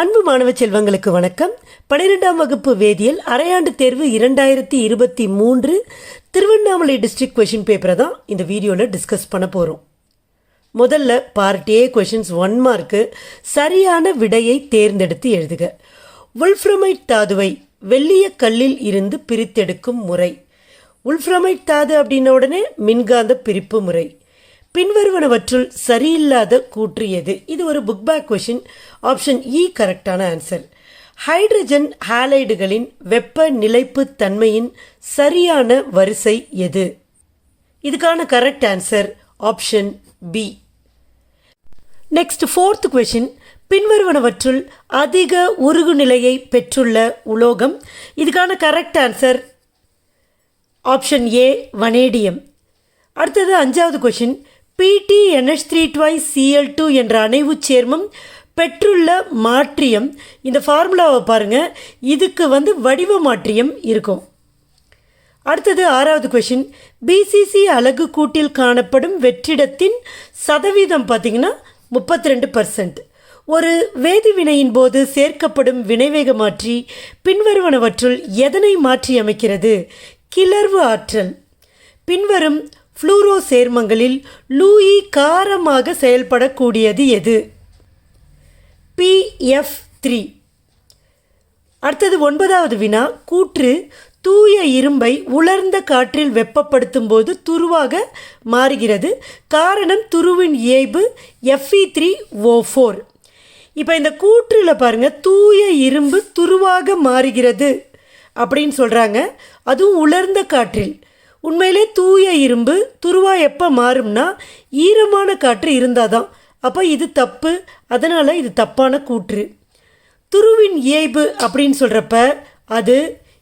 அன்பு மாணவ செல்வங்களுக்கு வணக்கம். பன்னிரெண்டாம் வகுப்பு வேதியியல் அரையாண்டு தேர்வு இரண்டாயிரத்தி இருபத்தி மூன்று திருவண்ணாமலை டிஸ்ட்ரிக்ட் கொஷின் பேப்பரை தான் இந்த வீடியோவில் டிஸ்கஸ் பண்ண போகிறோம் முதல்ல part A questions one mark சரியான விடையை தேர்ந்தெடுத்து எழுதுக. உல்ஃப்ரமைட் தாதுவை வெள்ளிய கல்லில் இருந்து பிரித்தெடுக்கும் முறை. உல்ஃப்ரமைட் தாது அப்படின்ன உடனே மின்காந்த பிரிப்பு முறை. பின்வருவனவற்றுள் சரியில்லாத கூற்று எது? இது ஒரு book back question option E கரெக்டான ஆன்சர் ஹைட்ரஜன் ஹாலைடுகளின் வெப்ப நிலைப்பு தன்மையின் சரியான வரிசை எது? இதுக்கான correct answer option B next fourth question பின்வருவனவற்றுள் அதிக உருகு நிலையை பெற்றுள்ள உலோகம். இதுக்கான correct answer option A vanadium அடுத்தது அஞ்சாவது கொஷின் பிடி என்எச் த்ரீ டுவை சிஎல் டூ என்ற அணைவுச் சேர்மம் பெற்றுள்ள மாற்றியம். இந்த ஃபார்முலாவை பாருங்கள் இதுக்கு வந்து வடிவ மாற்றியம் இருக்கும். அடுத்தது ஆறாவது கொஷின் பிசிசி அலகு கூட்டில் காணப்படும் வெற்றிடத்தின் சதவீதம் பார்த்தீங்கன்னா முப்பத்தி ரெண்டு பர்சன்ட் ஒரு வேதிவினையின் போது சேர்க்கப்படும் வினைவேக மாற்றி பின்வருவனவற்றுள் எதனை மாற்றி அமைக்கிறது கிளர்வு ஆற்றல். பின்வரும் ஃப்ளூரோ சேர்மங்களில் லூயி காரமாக செயல்படக்கூடியது எது? பிஎஃப் த்ரீ அடுத்தது ஒன்பதாவது வினா கூற்று தூய இரும்பை உலர்ந்த காற்றில் வெப்பப்படுத்தும் போது துருவாக மாறுகிறது. காரணம் துருவின் இயைபு எஃப்இ த்ரீ ஓ ஃபோர் இப்போ இந்த கூற்றில் பாருங்கள் தூய இரும்பு துருவாக மாறுகிறது அப்படின்னு சொல்கிறாங்க அதுவும் உலர்ந்த காற்றில். உண்மையிலே தூய இரும்பு துருவா எப்போ மாறும்னா ஈரமான காற்று இருந்தால் தான் அப்போ இது தப்பு அதனால் இது தப்பான கூற்று. துருவின் இயைபு அப்படின்னு சொல்கிறப்ப அது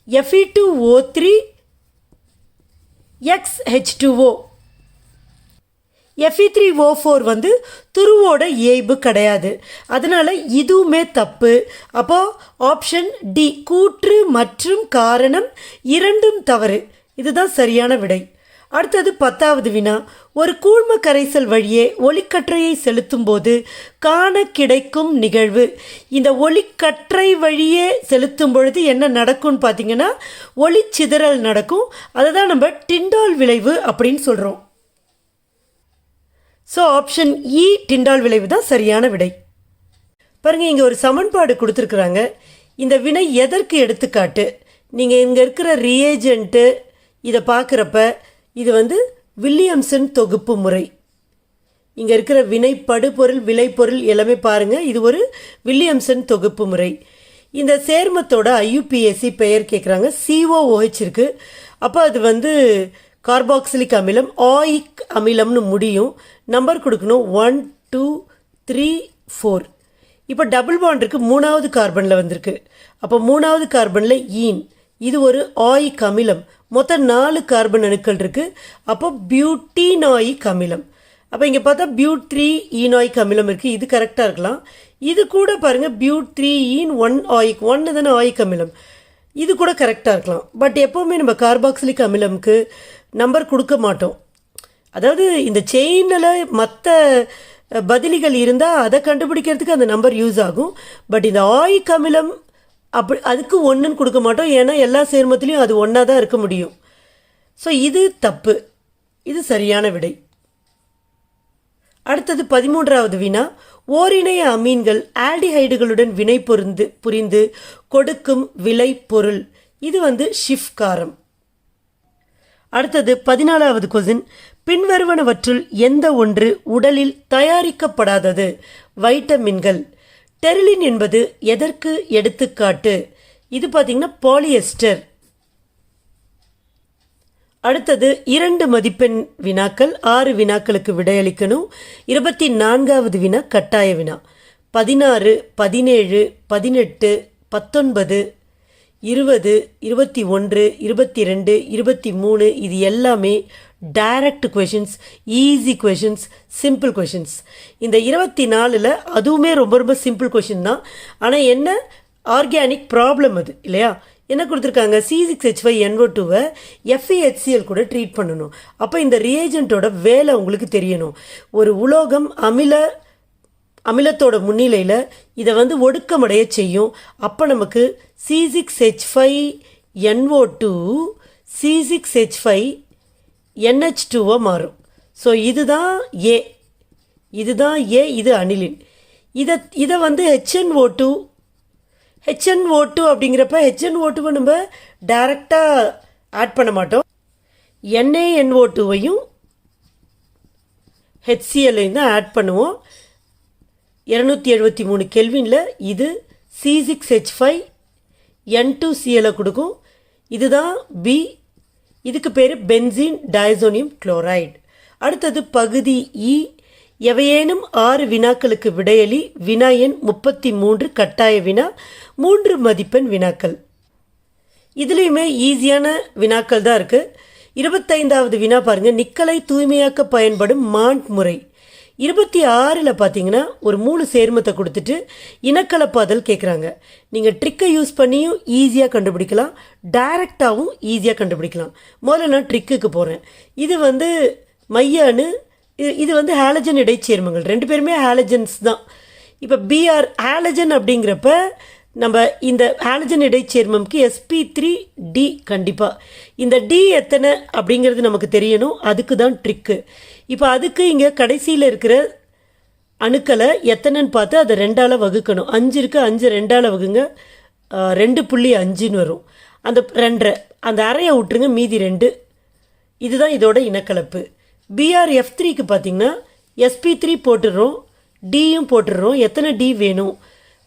FE two O three X H two O FE three O four வந்து துருவோட இயைபு கிடையாது. அதனால் இதுவுமே தப்பு. அப்போது ஆப்ஷன் டி கூற்று மற்றும் காரணம் இரண்டும் தவறு. இதுதான் சரியான விடை. அடுத்தது பத்தாவது வினா. ஒரு கூழ்ம கரைசல் வழியே ஒளிக்கற்றையை செலுத்தும் போது காண கிடைக்கும் நிகழ்வு. இந்த ஒளிக்கற்றை வழியே செலுத்தும் பொழுது என்ன நடக்கும்னு பார்த்தீங்கன்னா ஒளி சிதறல் நடக்கும். அதை தான் நம்ம டிண்டால் விளைவு அப்படின்னு சொல்கிறோம் so option E e, Tyndall விளைவு தான் சரியான விடை. பாருங்கள் இங்கே ஒரு சமன்பாடு கொடுத்துருக்குறாங்க. இந்த வினை எதற்கு எடுத்துக்காட்டு? நீங்கள் இங்கே இருக்கிற ரியேஜென்ட்டு இதை பார்க்குறப்ப இது வந்து வில்லியம்சன் தொகுப்பு முறை. இங்கே இருக்கிற வினைப்படுபொருள் விளைபொருள் எல்லாமே பாருங்கள் இது ஒரு வில்லியம்சன் தொகுப்பு முறை. இந்த சேர்மத்தோட ஐயுபிஎஸ்சி பெயர் கேட்குறாங்க சிஓஓஹெச் இருக்குது அப்போ அது வந்து கார்பாக்சிலிக் அமிலம் ஆயிக் அமிலம்னு முடியும். நம்பர் கொடுக்கணும். One two three four. இப்போ டபுள் பாண்ட் இருக்குது மூணாவது கார்பனில் வந்திருக்கு. அப்போ மூணாவது கார்பனில் ஈன். இது ஒரு ஆயிக் அமிலம். மொத்தம் நாலு கார்பன் அணுக்கள் இருக்குது அப்போ பியூட்டினாயிக் அமிலம் அப்போ இங்கே பார்த்தா பியூட் e த்ரீ ஈனாயிக் அமிலம் இருக்குது இது கரெக்டாக இருக்கலாம். இது கூட பாருங்கள் but three e ene one oic ஒன்று தானே ஆயிக் அமிலம் இது கூட கரெக்டாக இருக்கலாம். பட் எப்போவுமே நம்ம கார்பாக்சிலிக் அமிலம்க்கு நம்பர் கொடுக்க மாட்டோம். அதாவது இந்த செயினில் மற்ற பதிலிகள் இருந்தால் அதை கண்டுபிடிக்கிறதுக்கு அந்த நம்பர் யூஸ் ஆகும். பட் இந்த ஆயிக் அமிலம் அப்படி அதுக்கு ஒன்றுன்னு கொடுக்க மாட்டோம். ஏன்னா எல்லா சேர்மத்துலேயும் அது ஒன்றா தான் இருக்க முடியும். ஸோ இது தப்பு. இது சரியான விடை. அடுத்தது பதிமூன்றாவது வினா. ஓரிணைய அமீன்கள் ஆல்டிஹைடுகளுடன் வினை பொருந்து புரிந்து கொடுக்கும் விலை பொருள். இது வந்து ஷிஃப் காரம். அடுத்தது பதினாலாவது கொசின் பின்வருவனவற்றுள் எந்த ஒன்று உடலில் தயாரிக்கப்படாதது? வைட்டமின்கள். டெர்லின் என்பது எதற்கு எடுத்துக்காட்டு? இது பார்த்தீங்கன்னா பாலியஸ்டர். அடுத்தது இரண்டு மதிப்பெண் வினாக்கள் ஆறு வினாக்களுக்கு விடையளிக்கணும். இருபத்தி நான்காவது வினா கட்டாய வினா. பதினாறு பதினேழு பதினெட்டு பத்தொன்பது இருபது இருபத்தி ஒன்று இருபத்தி ரெண்டு இருபத்தி மூணு இது எல்லாமே direct questions easy questions simple questions இந்த இருபத்தி நாலில் அதுவுமே ரொம்ப ரொம்ப சிம்பிள் கொஷின் தான். ஆனால் என்ன? ஆர்கானிக் ப்ராப்ளம் அது இல்லையா? என்ன கொடுத்துருக்காங்க? C six H five NO டூவை எஃப்இஹெச்சிஎல் கூட ட்ரீட் பண்ணணும். அப்போ இந்த ரியேஜென்ட்டோட வேலை உங்களுக்கு தெரியணும். ஒரு உலோகம் அமில அமிலத்தோட முன்னிலையில் இதை வந்து ஒடுக்கமடைய செய்யும். அப்போ நமக்கு C six H five NO two C six H five NH டூவாக மாறும். ஸோ இதுதான் ஏ இதுதான் ஏ இது அனிலின் இதை இதை வந்து ஹெச்என்ஓ டூ ஹெச்என்ஓ டூ அப்படிங்கிறப்ப ஹெச்என்ஓ டூவை நம்ம டைரெக்டாக ஆட் பண்ண மாட்டோம். என்ஏஎன்ஓ டூவையும் ஹெச்சிஎல்லையும் தான் ஆட் பண்ணுவோம். இரநூத்தி எழுபத்தி மூணு கெல்வினில் இது C six H five N two சிஎலை கொடுக்கும். இதுதான் பி இதுக்கு பேர் பென்சின் டயசோனியம் குளோரைடு அடுத்தது பகுதி இ எவையேனும் ஆறு வினாக்களுக்கு விடையளி வினா எண் முப்பத்தி மூன்று கட்டாய வினா மூன்று மதிப்பெண் வினாக்கள். இதுலேயுமே ஈஸியான வினாக்கள் தான் இருக்குது இருபத்தைந்தாவது வினா பாருங்கள் நிக்கலை தூய்மையாக்க பயன்படும் மாண்ட் முறை. இருபத்தி ஆறில் பார்த்தீங்கன்னா ஒரு மூணு சேர்மத்தை கொடுத்துட்டு இனக்கலப்பாதல் கேட்குறாங்க நீங்கள் ட்ரிக்கை யூஸ் பண்ணியும் ஈஸியாக கண்டுபிடிக்கலாம். டைரெக்டாகவும் ஈஸியாக கண்டுபிடிக்கலாம். முதல்ல நான் ட்ரிக்குக்கு போகிறேன் இது வந்து மையானு இது இது வந்து ஹாலஜன் இடைச்சேர்மங்கள். ரெண்டு பேருமே ஹாலஜன்ஸ் தான். இப்போ பிஆர் ஹாலஜன் அப்படிங்கிறப்ப நம்ம இந்த ஹாலஜன் இடைச்சேர்மம்க்கு எஸ்பி த்ரீ டி கண்டிப்பாக இந்த டி எத்தனை அப்படிங்கிறது நமக்கு தெரியணும். அதுக்கு தான் ட்ரிக்கு இப்போ அதுக்கு இங்கே கடைசியில் இருக்கிற அணுக்களை எத்தனைன்னு பார்த்து அதை ரெண்டால் வகுக்கணும். அஞ்சு இருக்கு அஞ்சு ரெண்டால் வகுங்க. ரெண்டு புள்ளி அஞ்சுன்னு வரும். அந்த ரெண்டரை அந்த அறையை விட்டுருங்க மீதி ரெண்டு. இதுதான் இதோட இனக்கலப்பு. பிஆர் எஃப் த்ரீக்கு பார்த்திங்கன்னா எஸ்பி த்ரீ போட்டுடுறோம். டியும் போட்டுடுறோம். எத்தனை டி வேணும்?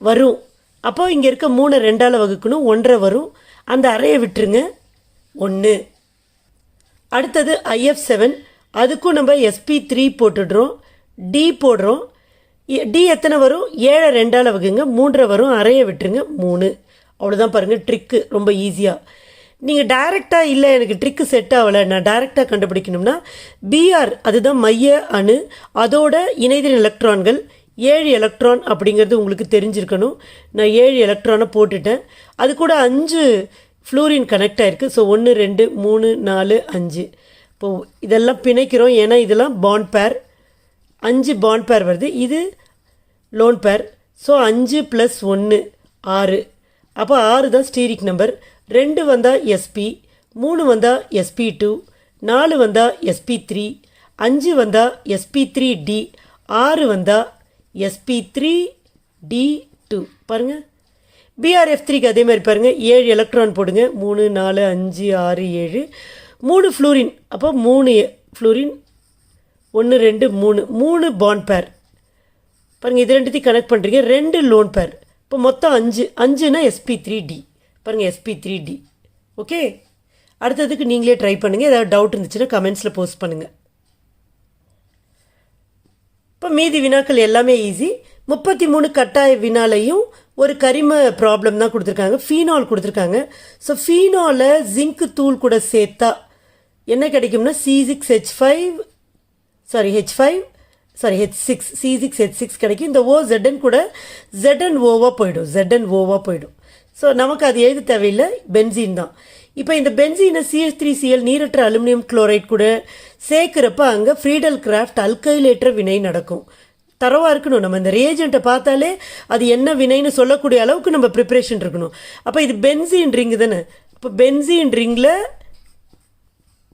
வரும். அப்போது இங்கே இருக்க மூணு ரெண்டால் வகுக்கணும் ஒன்றரை வரும். அந்த அறையை விட்டுருங்க. ஒன்று அடுத்தது ஐஎஃப் செவன். அதுக்கும் நம்ம எஸ்பி த்ரீ போட்டுடுறோம். டி போடுறோம். டி எத்தனை வரும்? ஏழை ரெண்டால் வகுங்க. மூன்றரை வரும். அறையை விட்டுருங்க. மூணு. அவ்வளோதான் பாருங்கள் ட்ரிக்கு ரொம்ப ஈஸியாக நீங்கள் டைரெக்டாக இல்லை எனக்கு ட்ரிக்கு செட் ஆகலை நான் டைரெக்டாக கண்டுபிடிக்கணும்னா பிஆர் அதுதான் மைய அணு. அதோட இணைதின் எலக்ட்ரான்கள் ஏழு எலக்ட்ரான் அப்படிங்கிறது உங்களுக்கு தெரிஞ்சிருக்கணும். நான் ஏழு எலக்ட்ரானை போட்டுட்டேன். அது கூட அஞ்சு ஃப்ளூரின் கனெக்ட் ஆகிருக்கு ஸோ ஒன்று ரெண்டு மூணு நாலு அஞ்சு. இப்போ இதெல்லாம் பிணைக்கிறோம். ஏன்னா இதெல்லாம் பாண்ட் பேர் அஞ்சு பாண்ட் பேர் வருது. இது லோன் பேர் ஸோ அஞ்சு ப்ளஸ் ஒன்று ஆறு. அப்போ ஆறு தான் ஸ்டீரிக் நம்பர் ரெண்டு வந்தால் எஸ்பி மூணு வந்தால் எஸ்பி டூ நாலு வந்தால் எஸ்பி த்ரீ அஞ்சு வந்தால் எஸ்பி த்ரீ டி ஆறு வந்தால் எஸ்பி த்ரீ டி டூ பாருங்கள் பிஆர்எஃப் த்ரீக்கு அதே மாதிரி பாருங்கள் ஏழு எலக்ட்ரான் போடுங்க. மூணு நாலு அஞ்சு ஆறு ஏழு. மூணு ஃப்ளூரின் அப்போ மூணு ஃப்ளூரின் ஒன்று ரெண்டு மூணு. மூணு பாண்ட் பேர் பாருங்கள் இது ரெண்டுத்தையும் கனெக்ட் பண்ணுறீங்க ரெண்டு லோன் பேர் இப்போ மொத்தம் அஞ்சு. அஞ்சுனா எஸ்பி த்ரீ டி பாருங்கள் எஸ்பி த்ரீ டி ஓகே அடுத்ததுக்கு நீங்களே ட்ரை பண்ணுங்கள் ஏதாவது டவுட் இருந்துச்சுன்னா கமெண்ட்ஸில் போஸ்ட் பண்ணுங்கள் இப்போ மீதி வினாக்கள் எல்லாமே ஈஸி முப்பத்தி மூணு கட்டாய வினாலையும் ஒரு கரிம ப்ராப்ளம் தான் கொடுத்துருக்காங்க. ஃபீனால் கொடுத்துருக்காங்க. ஸோ ஃபீனாலை ஜிங்க் தூள் கூட சேர்த்தா என்ன கிடைக்கும்னா C six H five sorry H five sorry H six C six H six கிடைக்கும். இந்த ஓ ஜெட்என் கூட ஜெட்என் ஓவாக போயிடும். ஜெட்என் ஓவாக போயிடும். ஸோ நமக்கு அது எழுத தேவையில்லை. பென்சீன் தான். இப்போ இந்த பென்சீனை சிஎஸ் த்ரீ சிஎல் நீரற்ற அலுமினியம் குளோரைட் கூட சேர்க்குறப்ப அங்கே ஃப்ரீடல் கிராஃப்ட் அல்கைலேற்ற வினை நடக்கும். தரவாக இருக்கணும். நம்ம இந்த ரியேஜெண்ட்டை பார்த்தாலே அது என்ன வினைன்னு சொல்லக்கூடிய அளவுக்கு நம்ம ப்ரிப்பரேஷன் இருக்கணும். அப்போ இது பென்சின் ரிங் தானே? இப்போ பென்சின் ரிங்கில்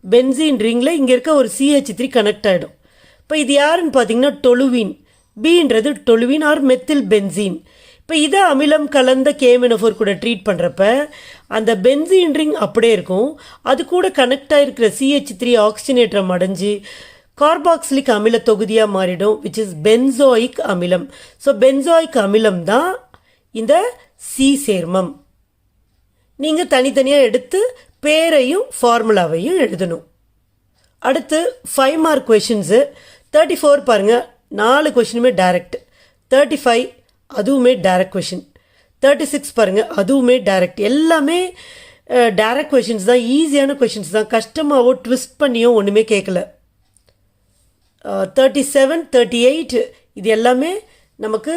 பென்சின் ரிங்கில் இங்கே இருக்க ஒரு சிஹெச் த்ரீ கனெக்ட் ஆகிடும் இப்போ இது யாருன்னு பார்த்தீங்கன்னா டொலுவின் பீன்றது டொலுவின் ஆர் மெத்தில் பென்சின் இப்போ இதை அமிலம் கலந்த கேமினஃபோர் கூட ட்ரீட் பண்ணுறப்ப அந்த பென்சீன் ரிங் அப்படியே இருக்கும். அது கூட கனெக்ட் ஆகிருக்கிற சிஹெச் த்ரீ ஆக்சிஜனேட்டரை மடைஞ்சு கார்பாக்சிலிக் அமில தொகுதியாக மாறிடும் விச் இஸ் பென்சோயிக் அமிலம். ஸோ பென்சோயிக் அமிலம் தான் இந்த சி சேர்மம். நீங்கள் தனித்தனியாக எடுத்து பேரையும் ஃபார்முலாவையும் எழுதணும். அடுத்து five mark questions thirty four பாருங்கள் நாலு கொஷினுமே டைரக்ட் தேர்ட்டி ஃபைவ் அதுவுமே டைரக்ட் கொஷின் தேர்ட்டி சிக்ஸ் பாருங்கள் அதுவுமே டைரக்ட் எல்லாமே டைரக்ட் கொஷின்ஸ் தான் ஈஸியான கொஷின்ஸ் தான். கஷ்டமாகவோ ட்விஸ்ட் பண்ணியோ ஒன்றுமே கேட்கல தேர்ட்டி செவன் தேர்ட்டி எயிட் இது எல்லாமே நமக்கு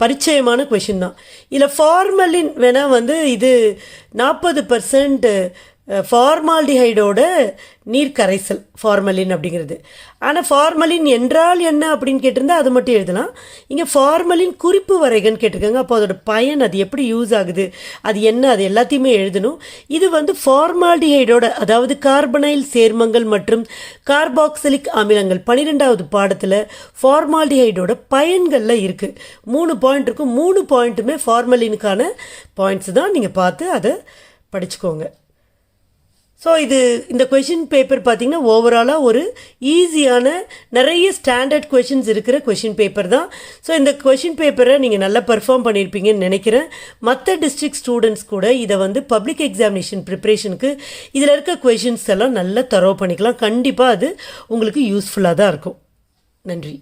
பரிச்சயமான கொஷின் தான். இதில் ஃபார்மலின் வேணால் வந்து இது நாற்பது பர்சன்ட் ஃபார்மால்டிஹைடோட நீர் கரைசல் ஃபார்மலின் அப்படிங்கிறது. ஆனால் ஃபார்மலின் என்றால் என்ன அப்படின்னு கேட்டிருந்தா அது மட்டும் எழுதலாம். இங்கே ஃபார்மலின் குறிப்பு வரைகன்னு கேட்டிருக்காங்க. அப்போ அதோட பயன் அது எப்படி யூஸ் ஆகுது? அது என்ன? அது எல்லாத்தையுமே எழுதணும். இது வந்து ஃபார்மால்டிஹைடோட அதாவது கார்பனைல் சேர்மங்கள் மற்றும் கார்பாக்சிலிக் அமிலங்கள் பன்னிரெண்டாவது பாடத்தில் ஃபார்மால்டிஹைடோட பயன்களில் இருக்குது மூணு பாயிண்ட் இருக்கும். மூணு பாயிண்ட்டுமே ஃபார்மலினுக்கான பாயிண்ட்ஸ் தான் நீங்கள் பார்த்து அதை படிச்சுக்கோங்க. ஸோ இது இந்த கொஷின் பேப்பர் பார்த்தீங்கன்னா ஓவராலாக ஒரு ஈஸியான நிறைய ஸ்டாண்டர்ட் கொஷின்ஸ் இருக்கிற கொஷின் பேப்பர் தான். ஸோ இந்த கொஷின் பேப்பரை நீங்கள் நல்லா பர்ஃபார்ம் பண்ணியிருப்பீங்கன்னு நினைக்கிறேன். மற்ற டிஸ்ட்ரிக்ட் ஸ்டூடெண்ட்ஸ் கூட இதை வந்து பப்ளிக் எக்ஸாமினேஷன் ப்ரிப்ரேஷனுக்கு இதில் இருக்க கொஷின்ஸ் எல்லாம் நல்லா தரவு பண்ணிக்கலாம். கண்டிப்பாக அது உங்களுக்கு யூஸ்ஃபுல்லாக தான் இருக்கும். நன்றி.